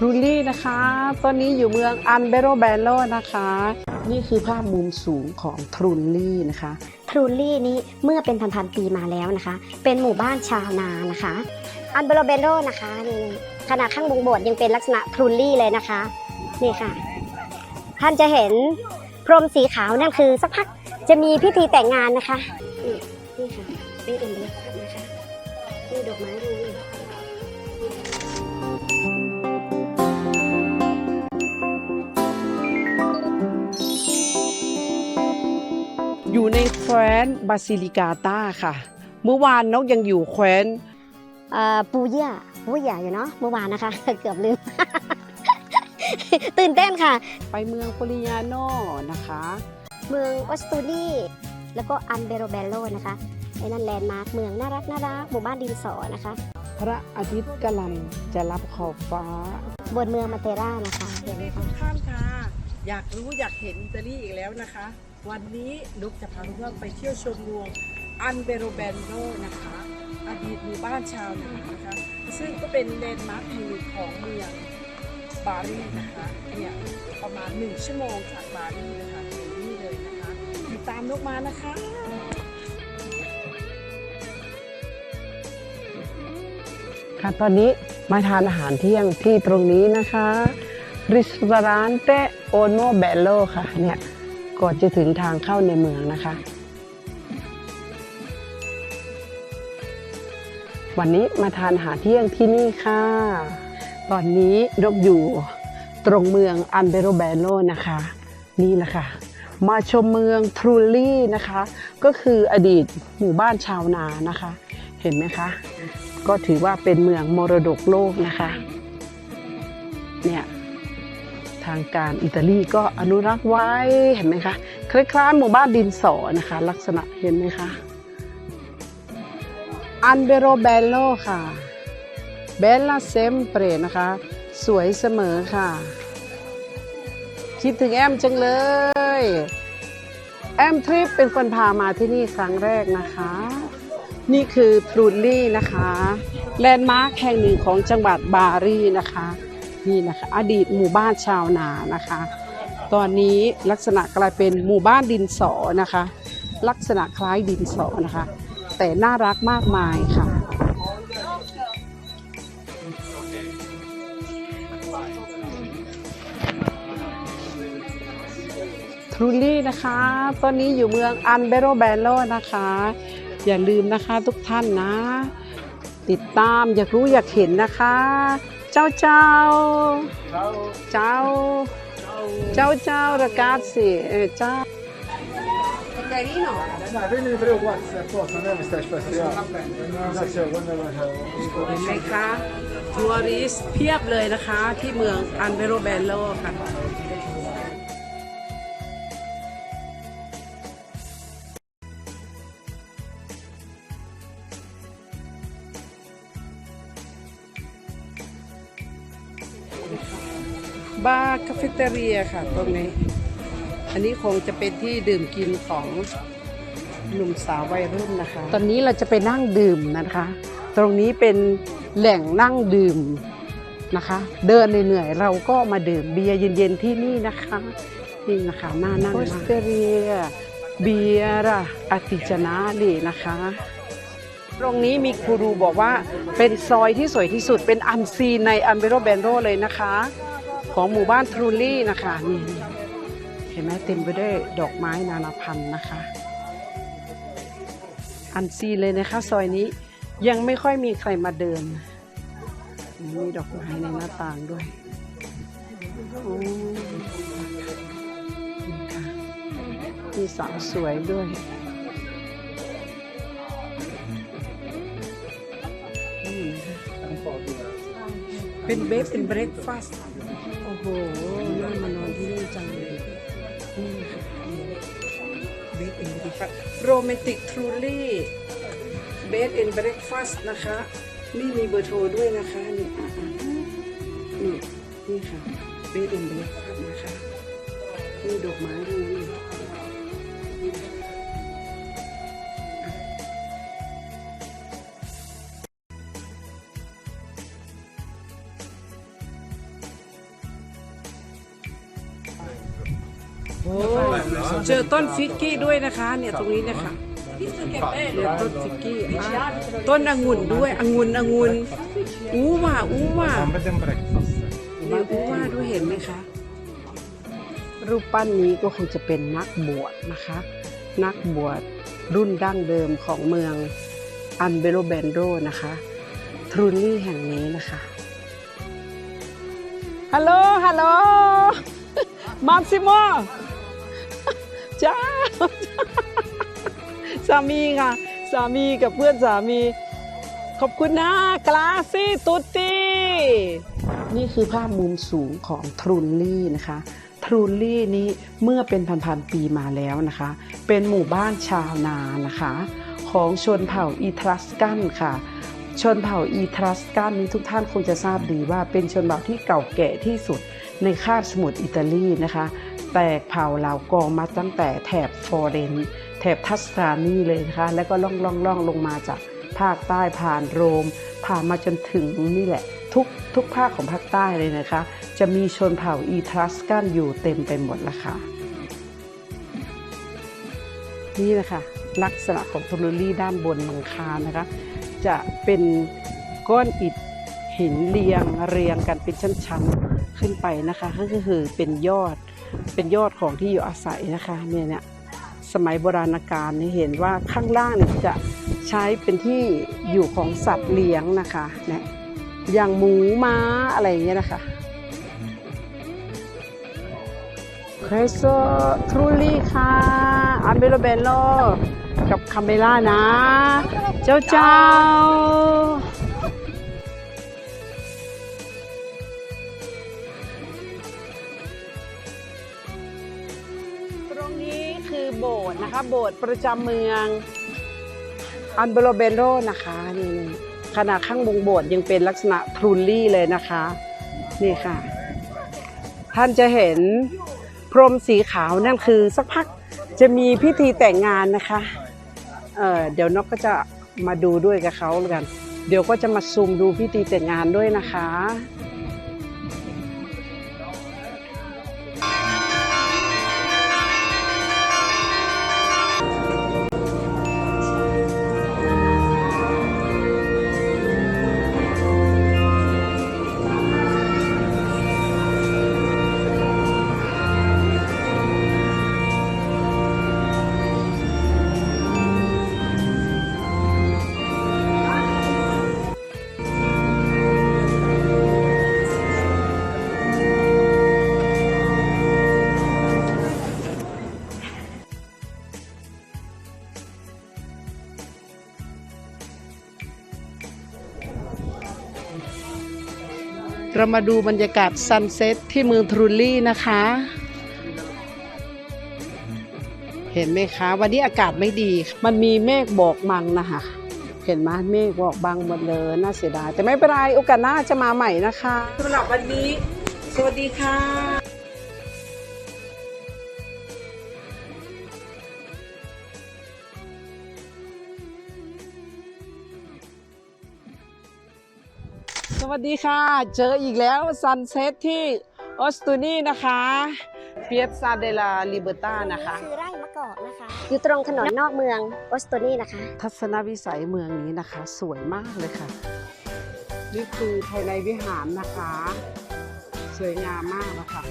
ทรูลี่นะคะ ตอนนี้อยู่เมืองอันเบโรแบโลนะคะ นี่คือภาพมุมสูงของทรูลี่นะคะทรูลี่นี้เมื่อเป็นพันๆปีมาแล้วนะคะ เป็นหมู่บ้านชาวนานะคะ อันเบโรเบโรนะคะนี่ขนาดข้างบงโบสถ์ยังเป็นลักษณะทรูลี่เลยนะคะนี่ค่ะ ท่านจะเห็นพรมสีขาวนั่นคือสักพักจะมีพิธีแต่งงานนะคะนี่นี่ค่ะเป็นเอ็มเลน อยู่ในแคว้นบาซิลิกาตาค่ะ เมื่อวานนกยังอยู่แคว้นเอ่อปูเย่าปูเย่าอยู่เนาะเมื่อวานนะคะ เกือบลืม ตื่นเต้นค่ะ ไปเมืองโปลิยาโนนะคะ เมืองออสตูนีแล้วก็อันเบโรเบโลนะคะไอ้นั่นแลนด์มาร์คเมืองน่ารักน่ารักหมู่บ้านดินสอนะคะ พระอาทิตย์กำลังจะรับขอบฟ้า บนเมืองมาเตรานะคะเห็นไหมทุคะกท่านค่ะอยากรู้อยากเห็นอิตาลีอีกแล้วนะคะ วันนี้นุกจะพาเพื่อนไปเที่ยวชมเมืองอันเบโรเบโนนะคะอดีตหมู่บ้านชาวนานะคะ ซึ่งก็เป็นแลนด์มาร์คแห่งหนึ่งของเมืองบารีนะคะเนี่ยประมาณหนึ่งชั่วโมงจากบารีนะคะถึงนี่เลยนะคะติดตามนกมานะคะค่ะตอนนี้มาทานอาหารเที่ยงที่ตรงนี้นะคะริสตอรานเตโอโนเบลโลค่ะเนี่ย ก่อนจะถึงทางเข้าในเมืองนะคะ วันนี้มาทานอาหารเที่ยงที่นี่ค่ะ ตอนนี้นกอยู่ตรงเมืองอันเบโรเบโลนะคะ นี่แหละค่ะ มาชมเมืองทรูลี่นะคะ ก็คืออดีตหมู่บ้านชาวนานะคะ เห็นไหมคะ ก็ถือว่าเป็นเมืองมรดกโลกนะคะ เนี่ย ทางการอิตาลีก็อนุรักษ์ไว้เห็นไหมคะคล้ายๆหมู่บ้านดินสอนะคะ ลักษณะเห็นไหมคะอันเบโรเบลโลค่ะเบลล่าเซมเปรนะคะ สวยเสมอค่ะ คิดถึงแอมจังเลย แอมทริปเป็นคนพามาที่นี่ครั้งแรกนะคะ นี่คือพรูลี่นะคะ แลนด์มาร์คแห่งหนึ่งของจังหวัดบารีนะคะ นี่นะคะ อดีตหมู่บ้านชาวนานะคะ ตอนนี้ลักษณะกลายเป็นหมู่บ้านดินสอนะคะ ลักษณะคล้ายดินสอนะคะ แต่น่ารักมากมายค่ะทรูลี่นะคะ ตอนนี้อยู่เมืองอันเบโรเบโลนะคะ อย่าลืมนะคะทุกท่านนะ ติดตามอยากรู้อยากเห็นนะคะ เจ้าเจ้าเจ้าเจ้าเจ้าระกาศสิเออเจ้า Dai, prendi tre o quattro, se posso, non è mi stai speciale. No, se quando lo เห็นไหมคะทัวริสต์เพียบเลยนะคะ ที่เมืองอันเบโรเบโลค่ะ บาร์คาเฟ่เตอเรียค่ะตรงนี้ อันนี้คงจะเป็นที่ดื่มกินของหนุ่มสาววัยรุ่นนะคะ ตอนนี้เราจะไปนั่งดื่มนะคะ ตรงนี้เป็นแหล่งนั่งดื่มนะคะ เดินเหนื่อยๆเราก็มาดื่มเบียร์เย็นๆที่นี่นะคะนี่นะคะน่านั่งมากโอสเตเรียเบียร์อาติจนาลีนะคะ ตรงนี้มีครูบอกว่าเป็นซอยที่สวยที่สุดเป็นอันซีนในอันเบโรเบนโรเลยนะคะ ของหมู่บ้านทรูลี่นะคะนี่เห็นไหมเต็มไปด้วยดอกไม้นานาพันธุ์นะคะ อันซีนเลยนะคะซอยนี้ยังไม่ค่อยมีใครมาเดินมีดอกไม้ในหน้าต่างด้วยโอ้นี่ค่ะมีสาวสวยด้วย เป็นเบสเป็นเบรคฟาสต์โอ้โหน่ามานอนที่นี่จังเลยเบสเป็นเบรคฟาสต์โรแมนติกทรูลี่เบสเป็นเบรคฟาสต์นะคะนี่มีเบอร์โทรด้วยนะคะนี่นี่นี่ค่ะเบสเป็นเบรคฟาสต์นะคะนี่ดอกไม้ด้วยน เจอต้นฟิกกี้ด้วยนะคะเนี่ยตรงนี้เนะคะเนี่ยต้นฟิกกี้อะต้นองุ่นด้วยองุ่นองุ่นอู้ว่าอู้ว่ามีอู้ว่าด้วยเห็นไหมคะ รูปปั้นนี้ก็คงจะเป็นนักบวชนะคะ นักบวชรุ่นดั้งเดิมของเมืองอันเบโรเบนโดนะคะทรูลี่แห่งนี้นะคะฮัลโหลฮัลโหลมาซิโม จ้าสามีค่ะ สามีกับเพื่อนสามี ขอบคุณนะกลาซี่ตุตตี้นี่คือภาพมุมสูงของทรูลี่นะคะทรูลี่นี้เมื่อเป็นพันๆปีมาแล้วนะคะ เป็นหมู่บ้านชาวนานะคะ ของชนเผ่าอีทรัสกันค่ะ ชนเผ่าอีทรัสกันนี้ทุกท่านคงจะทราบดีว่าเป็นชนเผ่าที่เก่าแก่ที่สุดในคาบสมุทรอิตาลีนะคะ แตกเผ่าเหล่ากองมาตั้งแต่แถบฟลอเรนแถบทัสคานีเลยนะคะแล้วก็ล่องล่องล่องลงมาจากภาคใต้ผ่านโรม ผ่านมาจนถึงนี่แหละ ทุกทุกภาคของภาคใต้เลยนะคะ จะมีชนเผ่าอีทรัสกันอยู่เต็มไปหมดละค่ะ นี่นะคะลักษณะของทรูลี่ด้านบนหลังคานะคะ จะเป็นก้อนอิฐหินเรียงเรียงกันเป็นชั้นๆ ขึ้นไปนะคะ ก็คือเป็นยอด เป็นยอดของที่อยู่อาศัยนะคะเนี่ยเนี่ยสมัยโบราณกาลเนี่ยเห็นว่าข้างล่างเนี่ยจะใช้เป็นที่อยู่ของสัตว์เลี้ยงนะคะเนี่ยอย่างหมูม้าอะไรอย่างเงี้ยนะคะ เครโซทรูลี่ค่ะอันเบโลเบโลกับคาเมล่านะ เจ้าเจ้า นี้คือโบสถ์นะคะ โบสถ์ประจำเมืองอันเบโรเบโรนะคะนี่ขนาดข้างบงโบสถ์ยังเป็นลักษณะทรูลี่เลยนะคะ นี่ค่ะ ท่านจะเห็นพรมสีขาวนั่นคือสักพักจะมีพิธีแต่งงานนะคะเออเดี๋ยวนกก็จะมาดูด้วยกับเขาแล้วกัน เดี๋ยวก็จะมาซูมดูพิธีแต่งงานด้วยนะคะ เรามาดูบรรยากาศซันเซ็ตที่เมืองทรูลี่นะคะ เห็นไหมคะ วันนี้อากาศไม่ดี มันมีเมฆบอกมังนะคะเห็นไหมเมฆบอกบังหมดเลยน่าเสียดาย แต่ไม่เป็นไรโอกาสหน้าจะมาใหม่นะคะสำหรับวันนี้ สวัสดีค่ะ สวัสดีค่ะ เจออีกแล้วซันเซ็ตที่ออสตูนีนะคะเปียซาเดลาลิเบอร์ตานะคะคือไร่มะกอกนะคะ อยู่ตรงถนนนอกเมืองออสโตนีนะคะ ทัศนวิสัยเมืองนี้นะคะ สวยมากเลยค่ะ นี่คือภายในวิหารนะคะ สวยงามมากนะคะ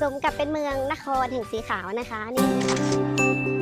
สมกับเป็นเมืองนครแห่งสีขาวนะคะนี่